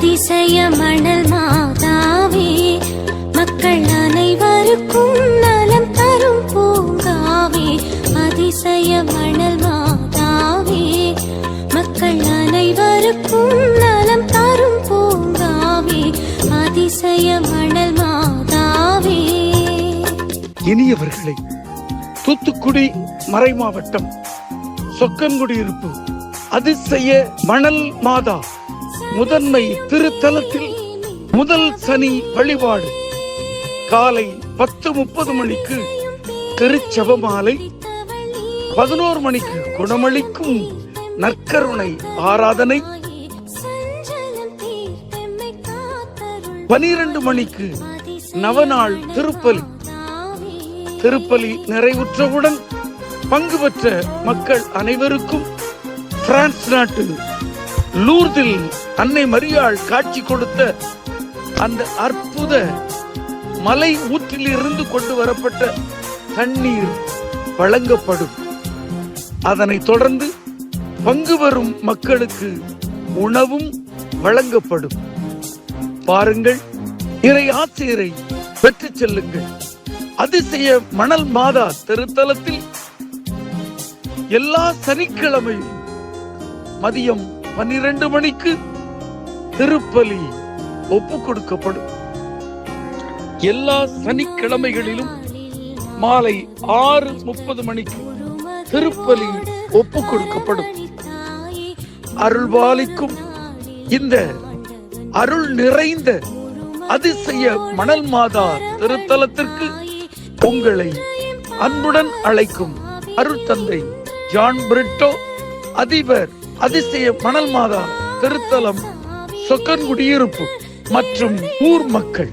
அதிசய மணல் மாதாவே மக்கள் அனைவருக்கும் நலம் தரும் பூங்காவே அதிசய மணல் மாதாவே மக்கள் அனைவருக்கும் நலம் தரும் பூங்காவே அதிசய மணல் மாதாவே. இனியவர்களை தூத்துக்குடி மறை மறைமாவட்டம் சொக்கன்குடியிருப்பு அதிசய மணல் மாதா. முதன்மை திருத்தலத்தில் முதல் சனி வழிபாடு. காலை பத்து முப்பது மணிக்கு திருச்செவமாலை பதினோரு மணிக்கு குணமளிக்கும் நற்கருணை ஆராதனை பனிரெண்டு மணிக்கு நவநாள் திருப்பலி. திருப்பலி நிறைவுற்றவுடன் பங்கு பெற்ற மக்கள் அனைவருக்கும் பிரான்ஸ் நாட்டு லூர்தில் அன்னை மரியாள் காட்சி கொடுத்த அந்த அற்புத மலை ஊற்றிலிருந்து கொண்டு வரப்பட்ட தண்ணீர் வழங்கப்படும். அதனைத் தொடர்ந்து பங்கு வரும் மக்களுக்கு உணவும் வழங்கப்படும். பாருங்கள் இறை ஆசிரியரை பெற்றுச் செல்லுங்கள். அதிசய மணல் மாதா திருத்தலத்தில் எல்லா சனிக்கிழமையும் மதியம் பன்னிரண்டு மணிக்கு திருப்பலி ஒப்பு கொடுக்கப்படும் எல்லா சனிக்கிழமைகளிலும் மாலை ஆறு முப்பது மணிக்கு திருப்பலி ஒப்பு கொடுக்கப்படும் அருள்பாலிக்கும் இந்த அருள் நிறைந்த அதிசய மணல் மாதா திருத்தலத்திற்கு உங்களை அன்புடன் அழைக்கும் அருள் தந்தை ஜான் பிரிட்டோ அதிபர் அதிசய மணல் மாதா திருத்தலம் சொக்கன்குடியிருப்பு மற்றும் ஊர் மக்கள்.